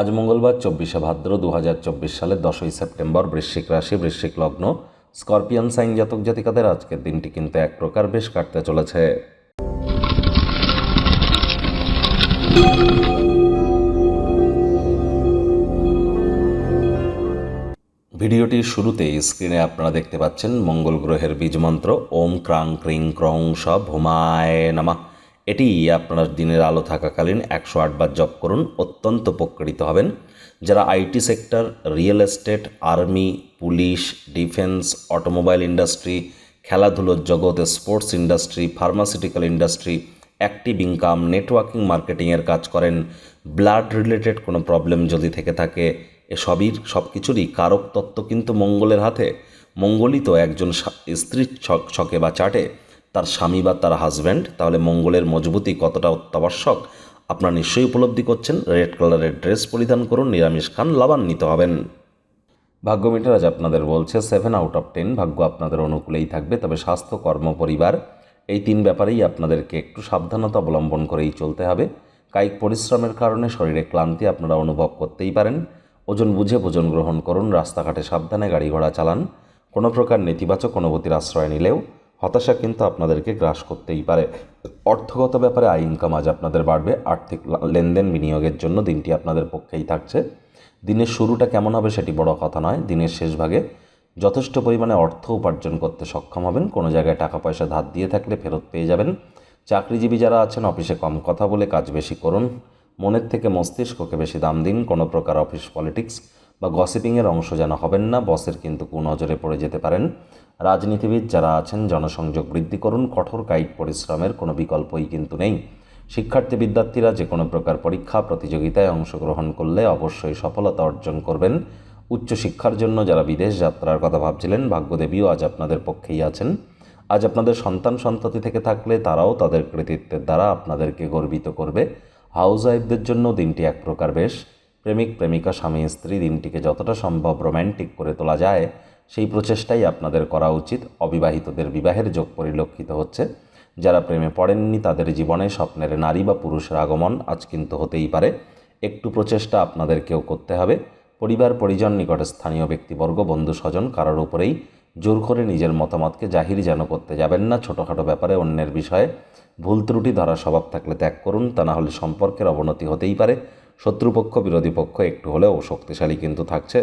আজ মঙ্গলবার, চব্বিশে ভাদ্র দু হাজার চব্বিশ সালের দশই সেপ্টেম্বর, বৃশ্চিক রাশি, বৃশ্চিক লগ্ন। স্করপিয়ান সাইন জাতক জাতিকাদের আজকের দিনটি কিন্তু এক প্রকার বেশ কাটতে চলেছে। ভিডিওটির শুরুতেই স্ক্রিনে আপনারা দেখতে পাচ্ছেন মঙ্গল গ্রহের বীজমন্ত্র ওম ক্রাং ক্রিং ক্রং স ভুমায় নামা। এটি আপনার দিনের আলো থাকাকালীন একশো আটবার জব করুন, অত্যন্ত উপকৃত হবেন। যারা IT sector, real estate, army, police, defence, automobile industry, খেলাধুলোর জগৎ sports industry, pharmaceutical industry, active income, networking মার্কেটিংয়ের কাজ করেন, ব্লাড রিলেটেড কোনো প্রবলেম যদি থেকে থাকে, এসবই সব কিছুরই কারক তত্ত্ব কিন্তু মঙ্গলের হাতে। মঙ্গলই তো একজন স্ত্রীর ছক ছকে বা চাটে। তার স্বামী বা তার হাজব্যান্ড তাহলে মঙ্গলের মজবুতি কতটা অত্যাবশ্যক? আপনারা নিশ্চয়ই উপলব্ধি করছেন রেড কালারের ড্রেস পরিধান করুন, নিরামিষ খান, লাভান্বিত হবেন। ভাগ্য মিটার আজ আপনাদের বলছে সেভেন আউট অফ টেন ভাগ্য আপনাদের অনুকূলেই থাকবে, তবে স্বাস্থ্য, কর্ম, পরিবার, এই তিন ব্যাপারেই আপনাদেরকে একটু সাবধানতা অবলম্বন করেই চলতে হবে। কায়িক পরিশ্রমের কারণে শরীরে ক্লান্তি আপনারা অনুভব করতেই পারেন। ওজন বুঝে ভোজন গ্রহণ করুন, রাস্তাঘাটে সাবধানে গাড়ি ঘোড়া চালান। কোনো প্রকার নেতিবাচক অনুভূতির আশ্রয় নিলেও হতাশা কিন্তু আপনাদেরকে গ্রাস করতেই পারে। অর্থগত ব্যাপারে আয় ইনকাম আজ আপনাদের বাড়বে, আর্থিক লেনদেন বিনিয়োগের জন্য দিনটি আপনাদের পক্ষেই থাকছে। দিনের শুরুটা কেমন হবে সেটি বড় কথা নয়, দিনের শেষ ভাগে যথেষ্ট পরিমাণে অর্থ উপার্জন করতে সক্ষম হবেন। কোনো জায়গায় টাকা পয়সা ধার দিয়ে থাকলে ফেরত পেয়ে যাবেন। চাকরিজীবী যারা আছেন, অফিসে কম কথা বলে কাজ বেশি করুন। মনের থেকে মস্তিষ্ককে বেশি দাম দিন। কোনো প্রকার অফিস পলিটিক্স বা গসিপিংয়ের অংশ যেন হবেন না বসের কিন্তু কুনজরে পড়ে যেতে পারেন। রাজনীতিবিদ যারা আছেন, জনসংযোগ বৃদ্ধি করুন, কঠোর কায়িক পরিশ্রমের কোনো বিকল্পই কিন্তু নেই। শিক্ষার্থী বিদ্যার্থীরা যে কোনো প্রকার পরীক্ষা, প্রতিযোগিতায় অংশগ্রহণ করলে অবশ্যই সফলতা অর্জন করবেন। উচ্চশিক্ষার জন্য যারা বিদেশ যাত্রার কথা ভাবছিলেন, ভাগ্যদেবীও আজ আপনাদের পক্ষেই আছেন। আজ আপনাদের সন্তান সন্ততি থেকে থাকলে তারাও তাদের কৃতিত্বের দ্বারা আপনাদেরকে গর্বিত করবে। হাউস ওয়াইফদের জন্য দিনটি এক প্রকার বেশ। প্রেমিক, প্রেমিকা, স্বামী, স্ত্রী দিনটিকে যতটা সম্ভব রোম্যান্টিক করে তোলা যায়, সেই প্রচেষ্টাই আপনাদের করা উচিত। অবিবাহিতদের বিবাহের যোগ পরিলক্ষিত হচ্ছে। যারা প্রেমে পড়েননি, তাদের জীবনে স্বপ্নের নারী বা পুরুষের আগমন আজ কিন্তু হতেই পারে। একটু প্রচেষ্টা আপনাদেরকেও করতে হবে। পরিবার, পরিজন, নিকট স্থানীয় ব্যক্তিবর্গ, বন্ধু, স্বজন, কারোর উপরেই জোর করে নিজের মতামতকে জাহির যেন করতে যাবেন না। ছোটোখাটো ব্যাপারে অন্যের বিষয়ে ভুল ত্রুটি, ধরা স্বভাব থাকলে ত্যাগ করুন। তা না হলে সম্পর্কের অবনতি হতেই পারে। শত্রুপক্ষ বিরোধী পক্ষ একটু হলেও শক্তিশালী কিন্তু থাকছে।